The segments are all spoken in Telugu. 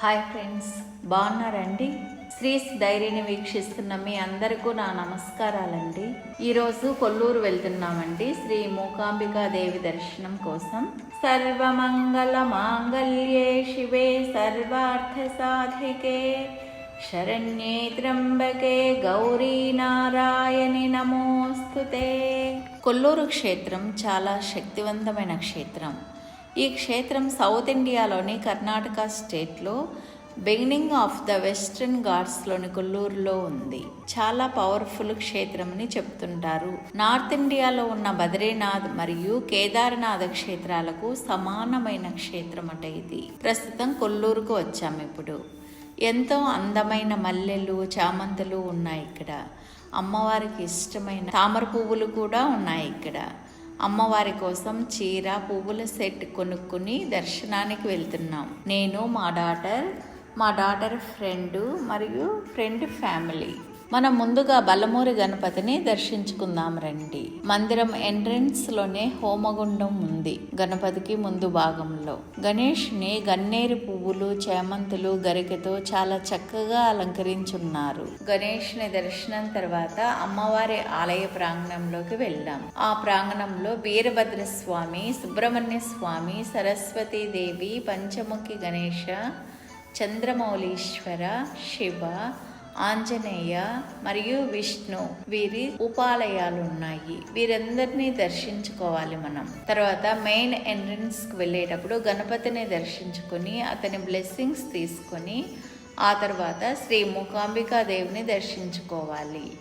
హాయ్ ఫ్రెండ్స్ బాగున్నారండి? శ్రీస్ డైరీని వీక్షిస్తున్న మీ అందరికీ నా నమస్కారాలండి. ఈరోజు కొల్లూరు వెళ్తున్నామండి శ్రీ మూకాంబికా దేవి దర్శనం కోసం. సర్వమంగళ మాంగళ్యే శివే సర్వార్థ సాధికే. శరణ్యే త్రంబకే గౌరీ నారాయణి నమోస్తుతే. కొల్లూరు క్షేత్రం చాలా శక్తివంతమైన క్షేత్రం. ఈ క్షేత్రం సౌత్ ఇండియాలోని కర్ణాటక స్టేట్లో బిగినింగ్ ఆఫ్ ద వెస్ట్రన్ ఘాట్స్లోని కొల్లూరులో ఉంది. చాలా పవర్ఫుల్ క్షేత్రం అని చెప్తుంటారు. నార్త్ ఇండియాలో ఉన్న బద్రీనాథ్ మరియు కేదార్నాథ్ క్షేత్రాలకు సమానమైన క్షేత్రం అట ఇది. ప్రస్తుతం కొల్లూరుకు వచ్చాము ఇప్పుడు. ఎంతో అందమైన మల్లెలు చామంతులు ఉన్నాయి ఇక్కడ. అమ్మవారికి ఇష్టమైన తామర పువ్వులు కూడా ఉన్నాయి ఇక్కడ. అమ్మవారి కోసం చీర పువ్వుల సెట్ కొనుక్కుని దర్శనానికి వెళ్తున్నాం. నేను మా డాటర్ మా డాటర్ ఫ్రెండ్ మరియు ఫ్రెండ్ ఫ్యామిలీ. మనం ముందుగా బల్లమూరి గణపతిని దర్శించుకుందాం రండి. మందిరం ఎంట్రన్స్లోనే హోమగుండం ఉంది. గణపతికి ముందు భాగంలో. గణేష్ని గన్నేరు పువ్వులు చేమంతులు గరికతో చాలా చక్కగా అలంకరించున్నారు. గణేష్ని దర్శనం తర్వాత అమ్మవారి ఆలయ ప్రాంగణంలోకి వెళ్ళాం ఆ ప్రాంగణంలో వీరభద్ర స్వామి సుబ్రహ్మణ్య స్వామి సరస్వతీ దేవి పంచముఖి గణేష చంద్రమౌళీశ్వర శివ ఆంజనేయ మరియు విష్ణు వీరి ఉపాలయాలు ఉన్నాయి వీరందరినీ దర్శించుకోవాలి మనం. తర్వాత మెయిన్ ఎంట్రన్స్కి వెళ్ళేటప్పుడు గణపతిని దర్శించుకొని అతని బ్లెస్సింగ్స్ తీసుకొని ఆ తర్వాత శ్రీ మూకాంబికా దేవిని దర్శించుకోవాలి.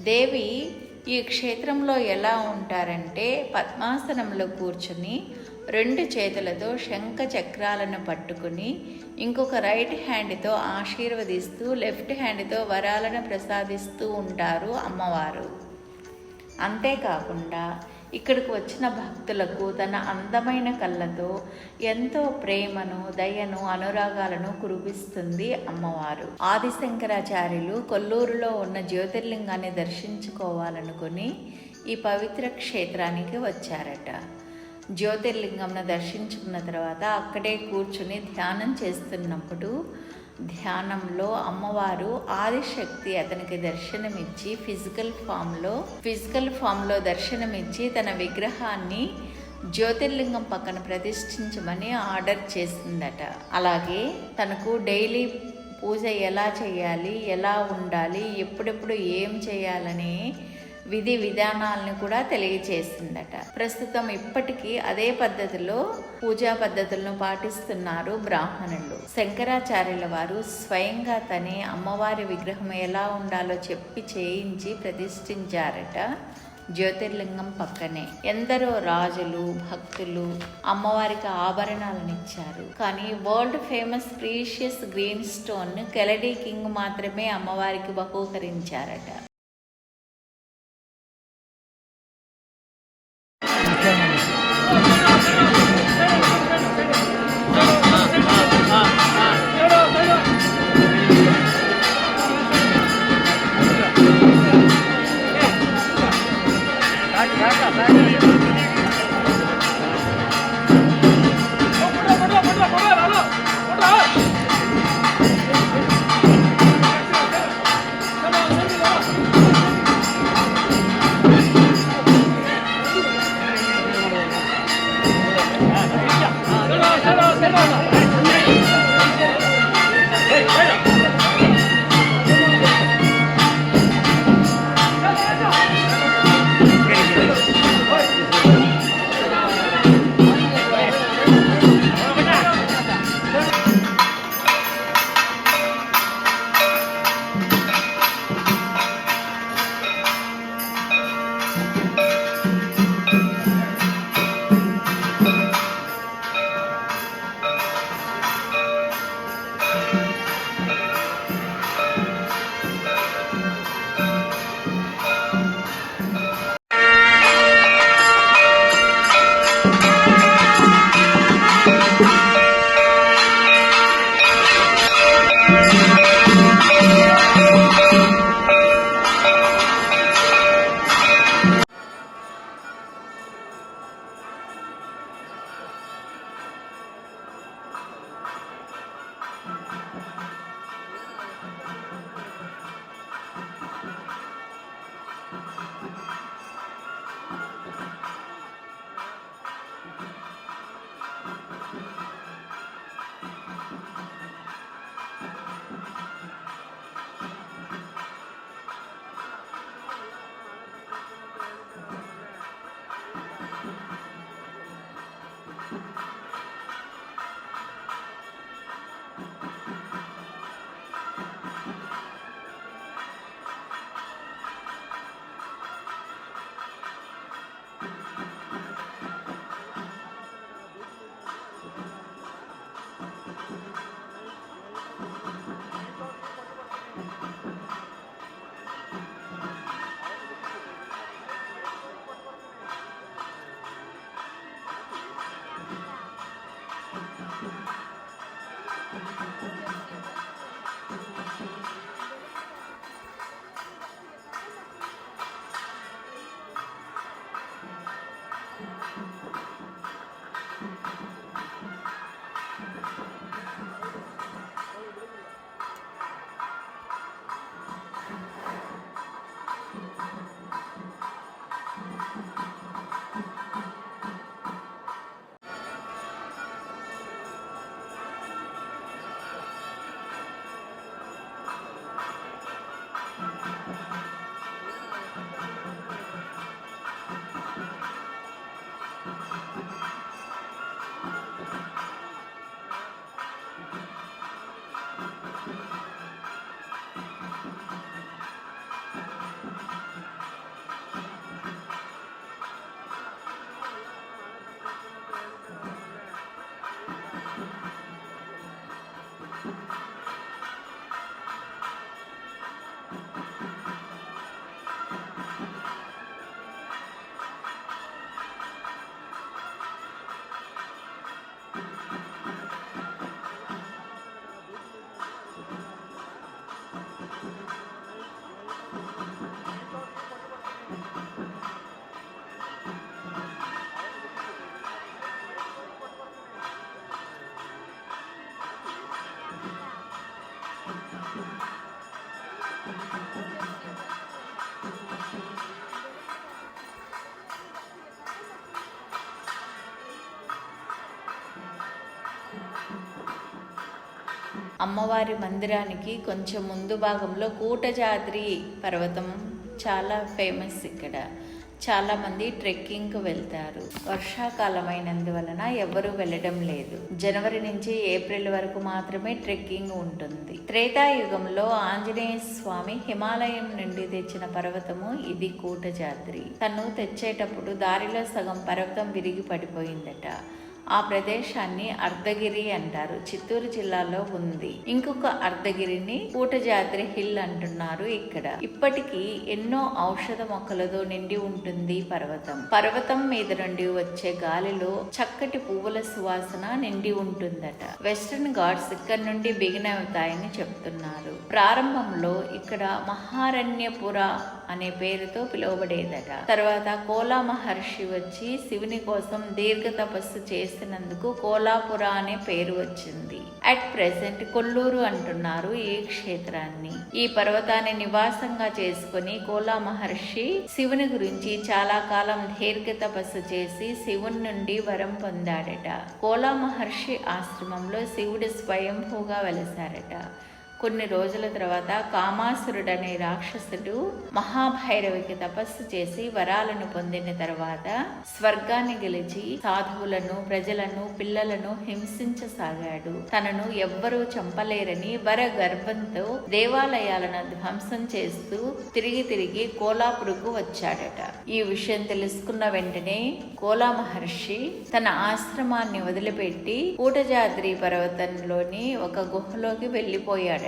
దేవి ఈ క్షేత్రంలో ఎలా ఉంటారంటే పద్మాసనంలో కూర్చుని రెండు చేతులతో శంఖ చక్రాలను పట్టుకుని ఇంకొక రైట్ హ్యాండ్తో ఆశీర్వదిస్తూ లెఫ్ట్ హ్యాండ్తో వరాలను ప్రసాదిస్తూ ఉంటారు అమ్మవారు. అంతేకాకుండా ఇక్కడికి వచ్చిన భక్తులకు తన అందమైన కళ్ళతో ఎంతో ప్రేమను దయను అనురాగాలను కురిపిస్తుంది అమ్మవారు. ఆదిశంకరాచార్యులు కొల్లూరులో ఉన్న జ్యోతిర్లింగాన్ని దర్శించుకోవాలనుకుని ఈ పవిత్ర క్షేత్రానికి వచ్చారట. జ్యోతిర్లింగంను దర్శించుకున్న తర్వాత అక్కడే కూర్చుని ధ్యానం చేస్తున్నప్పుడు ధ్యానంలో అమ్మవారు ఆదిశక్తి అతనికి దర్శనమిచ్చి ఫిజికల్ ఫామ్లో ఫిజికల్ ఫామ్లో దర్శనమిచ్చి తన విగ్రహాన్ని జ్యోతిర్లింగం పక్కన ప్రతిష్ఠించమని ఆర్డర్ చేసిందట. అలాగే తనకు డైలీ పూజ ఎలా చేయాలి ఎలా ఉండాలి ఎప్పుడెప్పుడు ఏం చేయాలని విధి విధానాలను కూడా తెలియజేసిందట ప్రస్తుతం ఇప్పటికీ అదే పద్ధతిలో పూజా పద్ధతులను పాటిస్తున్నారు బ్రాహ్మణులు. శంకరాచార్యుల వారు స్వయంగా తనే అమ్మవారి విగ్రహం ఎలా ఉండాలో చెప్పి చేయించి ప్రతిష్ఠించారట జ్యోతిర్లింగం పక్కనే. ఎందరో రాజులు భక్తులు అమ్మవారికి ఆభరణాలను ఇచ్చారు. కానీ world famous precious green stone Keladi king మాత్రమే అమ్మవారికి బహూకరించారట. అమ్మవారి మందిరానికి కొంచెం ముందు భాగంలో కూటజాద్రి పర్వతం చాలా ఫేమస్ ఇక్కడ. చాలామంది ట్రెక్కింగ్కి వెళ్తారు. వర్షాకాలం అయినందువలన ఎవరు వెళ్ళడం లేదు. జనవరి నుంచి ఏప్రిల్ వరకు మాత్రమే ట్రెక్కింగ్ ఉంటుంది. త్రేతాయుగంలో ఆంజనేయ స్వామి హిమాలయం నుండి తెచ్చిన పర్వతము ఇది కూటజాద్రి. తను తెచ్చేటప్పుడు దారిలో సగం పర్వతం విరిగి పడిపోయిందట. ఆ ప్రదేశాన్ని అర్ధగిరి అంటారు. చిత్తూరు జిల్లాలో ఉంది. ఇంకొక అర్ధగిరిని కూటజాద్రి హిల్ అంటున్నారు ఇక్కడ. ఇప్పటికీ ఎన్నో ఔషధ మొక్కలతో నిండి ఉంటుంది పర్వతం. పర్వతం మీద నుండి వచ్చే గాలిలో చక్కటి పువ్వుల సువాసన నిండి ఉంటుందట. వెస్టర్న్ ఘాట్స్ ఇక్కడ నుండి బిగిన్ అవుతాయని చెప్తున్నారు. ప్రారంభంలో ఇక్కడ మహారణ్యపుర అనే పేరుతో పిలువబడేదట. తర్వాత కోలా మహర్షి వచ్చి శివుని కోసం దీర్ఘ తపస్సు చేసినందుకు కోలాపుర అనే పేరు వచ్చింది. అట్ ప్రెసెంట్ కొల్లూరు అంటున్నారు ఈ క్షేత్రాన్ని. ఈ పర్వతాన్ని నివాసంగా చేసుకుని కోలా మహర్షి శివుని గురించి చాలా కాలం దీర్ఘ తపస్సు చేసి శివుని నుండి వరం పొందాడట. కోలా మహర్షి ఆశ్రమంలో శివుడు స్వయంభూగా వెలసారట. కొన్ని రోజుల తర్వాత కామాసురుడనే రాక్షసుడు మహాభైరవికి తపస్సు చేసి వరాలను పొందిన తర్వాత స్వర్గాన్ని గెలిచి సాధువులను ప్రజలను పిల్లలను హింసించసాగాడు. తనను ఎవ్వరూ చంపలేరని వర గర్భంతో దేవాలయాలను ధ్వంసం చేస్తూ తిరిగి తిరిగి కోలాపురుకు వచ్చాడట. ఈ విషయం తెలుసుకున్న వెంటనే కోలా మహర్షి తన ఆశ్రమాన్ని వదిలిపెట్టి కూటజాద్రి పర్వతంలోని ఒక గుహలోకి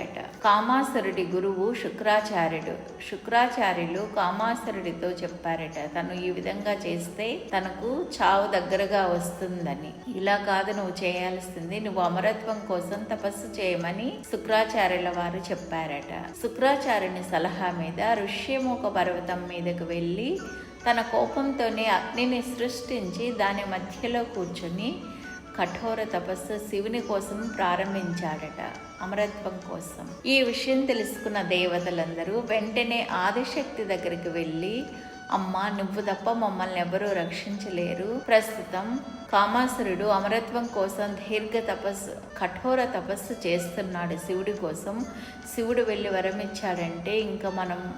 వెళ్ళిపోయాడట కామాసురుడి గురువు శుక్రాచార్యుడు. శుక్రాచార్యులు కామాసురుడితో చెప్పారట తను ఈ విధంగా చేస్తే తనకు చావు దగ్గరగా వస్తుందని. ఇలా కాదు నువ్వు చేయాల్సింది నువ్వు అమరత్వం కోసం తపస్సు చేయమని శుక్రాచార్యుల వారు చెప్పారట. శుక్రాచార్యుని సలహా మీద ఋష్యముఖ పర్వతం మీదకు వెళ్ళి తన కోపంతోనే అగ్నిని సృష్టించి దాని మధ్యలో కూర్చుని కఠోర తపస్సు శివుని కోసం ప్రారంభించాడట అమరత్వం కోసం. ఈ విషయం తెలుసుకున్న దేవతలందరూ వెంటనే ఆదిశక్తి దగ్గరికి వెళ్ళి అమ్మ నువ్వు తప్ప మమ్మల్ని ఎవరూ రక్షించలేరు. ప్రస్తుతం కామాసురుడు అమరత్వం కోసం దీర్ఘ తపస్సు కఠోర తపస్సు చేస్తున్నాడు శివుడి కోసం. శివుడు వెళ్ళి వరం ఇచ్చాడంటే ఇంకా మనం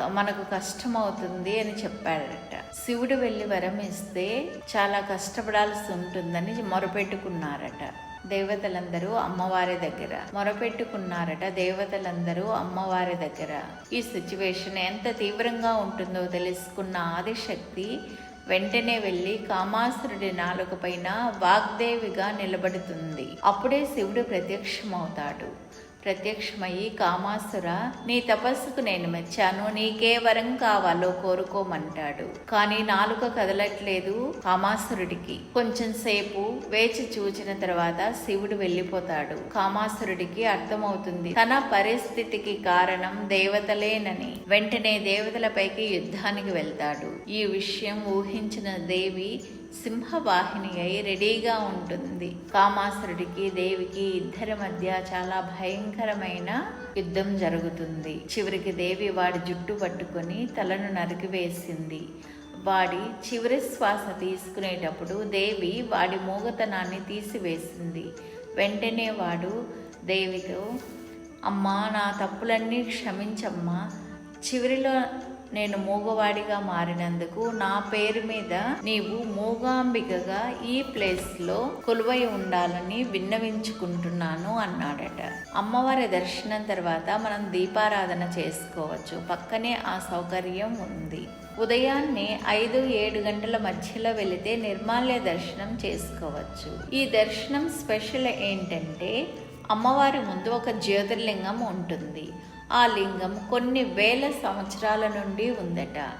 మనకు కష్టం అవుతుంది అని చెప్పాడట. శివుడు వెళ్ళి వరం ఇస్తే చాలా కష్టపడాల్సి ఉంటుందని మొరపెట్టుకున్నారట. దేవతలందరూ అమ్మవారి దగ్గర. మొరపెట్టుకున్నారట దేవతలందరూ అమ్మవారి దగ్గర. ఈ సిచ్యువేషన్ ఎంత తీవ్రంగా ఉంటుందో తెలుసుకున్న ఆదిశక్తి వెంటనే వెళ్ళి కామాసురుడి నాలుక పైన వాగ్దేవిగా నిలబడుతుంది. అప్పుడే శివుడు ప్రత్యక్షమవుతాడు. ప్రత్యక్షమయ్యి కామాసుర నీ తపస్సుకు నేను మెచ్చాను నీకే వరం కావాలో కోరుకోమంటాడు. కానీ నాలుక కదలట్లేదు కామాసురుడికి. కొంచెం సేపు వేచి చూచిన తర్వాత శివుడు వెళ్ళిపోతాడు. కామాసురుడికి అర్థమవుతుంది తన పరిస్థితికి కారణం దేవతలేనని. వెంటనే దేవతలపైకి యుద్ధానికి వెళ్తాడు. ఈ విషయం ఊహించిన దేవి సింహవాహిని అయి రెడీగా ఉంటుంది. కామాసురుడికి దేవికి ఇద్దరి మధ్య చాలా భయంకరమైన యుద్ధం జరుగుతుంది. చివరికి దేవి వాడి జుట్టు పట్టుకొని తలను నరికివేసింది వాడి చివరి శ్వాస తీసుకునేటప్పుడు దేవి వాడి మూగతనాన్ని తీసివేసింది. వెంటనే వాడు దేవితో అమ్మా నా తప్పులన్నీ క్షమించమ్మా. చివరిలో నేను మూగవాడిగా మారినందుకు నా పేరు మీద నీవు మూగాంబికగా ఈ ప్లేస్లో కొలువై ఉండాలని విన్నవించుకుంటున్నాను అన్నాడట. అమ్మవారి దర్శనం తర్వాత మనం దీపారాధన చేసుకోవచ్చు. పక్కనే ఆ సౌకర్యం ఉంది. ఉదయాన్నే ఐదు ఏడు గంటల మధ్యలో వెళితే నిర్మాల్య దర్శనం చేసుకోవచ్చు. ఈ దర్శనం స్పెషల్ ఏంటంటే అమ్మవారి ముందు ఒక జ్యోతిర్లింగం ఉంటుంది. ఆ లింగం కొన్ని వేల సంవత్సరాల నుండి ఉందట.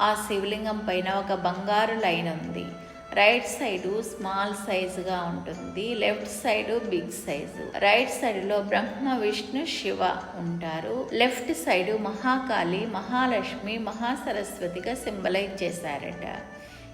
ఆ శివలింగం పైన ఒక బంగారు లైన్ ఉంది. రైట్ సైడు స్మాల్ సైజుగా ఉంటుంది. Left side big size. Right సైడులో Brahma Vishnu Shiva ఉంటారు. లెఫ్ట్ సైడు మహాకాళి మహాలక్ష్మి మహాసరస్వతిగా సింబలైజ్ చేశారట.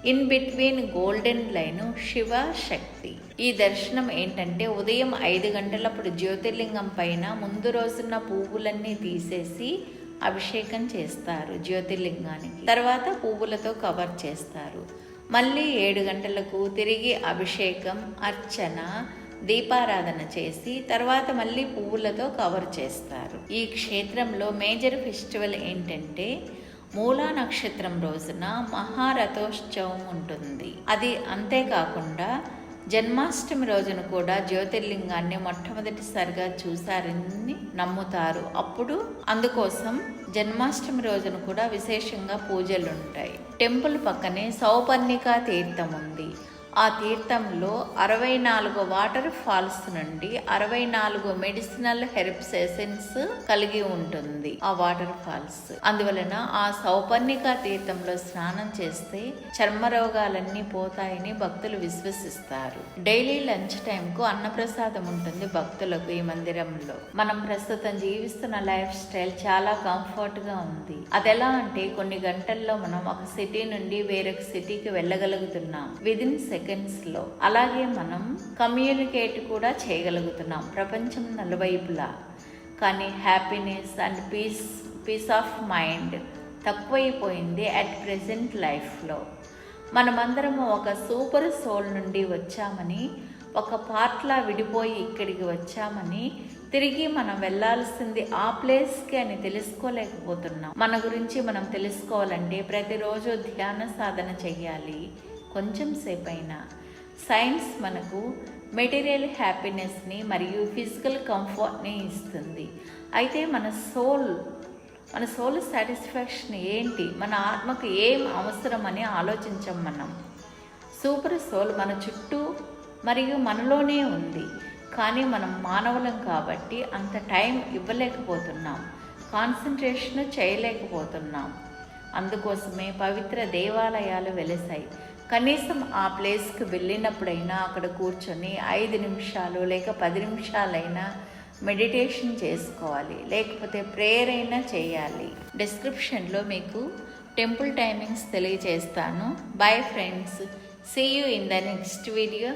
In between golden line Shiva Shakti ఈ దర్శనం ఏంటంటే ఉదయం ఐదు గంటలప్పుడు జ్యోతిర్లింగం పైన ముందు రోజున్న పువ్వులన్నీ తీసేసి అభిషేకం చేస్తారు జ్యోతిర్లింగానికి. తర్వాత పువ్వులతో కవర్ చేస్తారు. మళ్ళీ ఏడు గంటలకు తిరిగి అభిషేకం అర్చన దీపారాధన చేసి తర్వాత మళ్ళీ పువ్వులతో కవర్ చేస్తారు. ఈ క్షేత్రంలో మేజర్ ఫెస్టివల్ ఏంటంటే మూలా నక్షత్రం రోజున మహారథోత్సవం ఉంటుంది. అది అంతేకాకుండా జన్మాష్టమి రోజున కూడా జ్యోతిర్లింగాన్ని మొట్టమొదటిసారిగా చూశారని నమ్ముతారు. అప్పుడు అందుకోసం జన్మాష్టమి రోజున కూడా విశేషంగా పూజలు ఉంటాయి టెంపుల్ పక్కనే సౌపర్ణికా తీర్థం ఉంది. ఆ తీర్థంలో అరవై నాలుగు వాటర్ ఫాల్స్ నుండి అరవై నాలుగు మెడిసినల్ హెర్బ్స్ ఎసెన్స్ కలిగి ఉంటుంది ఆ వాటర్ ఫాల్స్. అందువలన ఆ సౌపర్ణిక తీర్థంలో స్నానం చేస్తే చర్మ రోగాలన్నీ పోతాయని భక్తులు విశ్వసిస్తారు. డైలీ లంచ్ టైంకు అన్నప్రసాదం ఉంటుంది భక్తులకు ఈ మందిరంలో. మనం ప్రస్తుతం జీవిస్తున్న లైఫ్ స్టైల్ చాలా కంఫర్ట్గా ఉంది. అది ఎలా అంటే కొన్ని గంటల్లో మనం ఒక సిటీ నుండి వేరొక సిటీకి వెళ్ళగలుగుతున్నాం. విదిన్ సెకండ్ సెకండ్స్లో. అలాగే మనం కమ్యూనికేట్ కూడా చేయగలుగుతున్నాం ప్రపంచం నలువైపులా. కానీ happiness and peace peace of mind తక్కువైపోయింది at present లైఫ్లో. మనమందరము ఒక సూపర్ సోల్ నుండి వచ్చామని ఒక పార్ట్లా విడిపోయి ఇక్కడికి వచ్చామని తిరిగి మనం వెళ్ళాల్సింది ఆ ప్లేస్కి అని తెలుసుకోలేకపోతున్నాం. మన గురించి మనం తెలుసుకోవాలంటే ప్రతిరోజు ధ్యాన సాధన చెయ్యాలి. కొంచెం సేపైనా. సైన్స్ మనకు మెటీరియల్ హ్యాపీనెస్ని మరియు ఫిజికల్ కంఫర్ట్ని ఇస్తుంది. అయితే మన సోల్ మన సోల్ సాటిస్ఫాక్షన్ ఏంటి? మన ఆత్మకు ఏం అవసరం అని ఆలోచించం మనం. సూపర్ సోల్ మన చుట్టూ మరియు మనలోనే ఉంది. కానీ మనం మానవులం కాబట్టి అంత టైం ఇవ్వలేకపోతున్నాం. కాన్సన్ట్రేషన్ చేయలేకపోతున్నాం. అందుకోసమే పవిత్ర దేవాలయాలు వెలిసాయి కనీసం ఆ ప్లేస్కి వెళ్ళినప్పుడైనా అక్కడ కూర్చొని ఐదు నిమిషాలు లేక పది నిమిషాలైనా మెడిటేషన్ చేసుకోవాలి. లేకపోతే ప్రేయర్ అయినా చేయాలి. డిస్క్రిప్షన్లో మీకు టెంపుల్ టైమింగ్స్ తెలియజేస్తాను. Bye friends. See you in the next video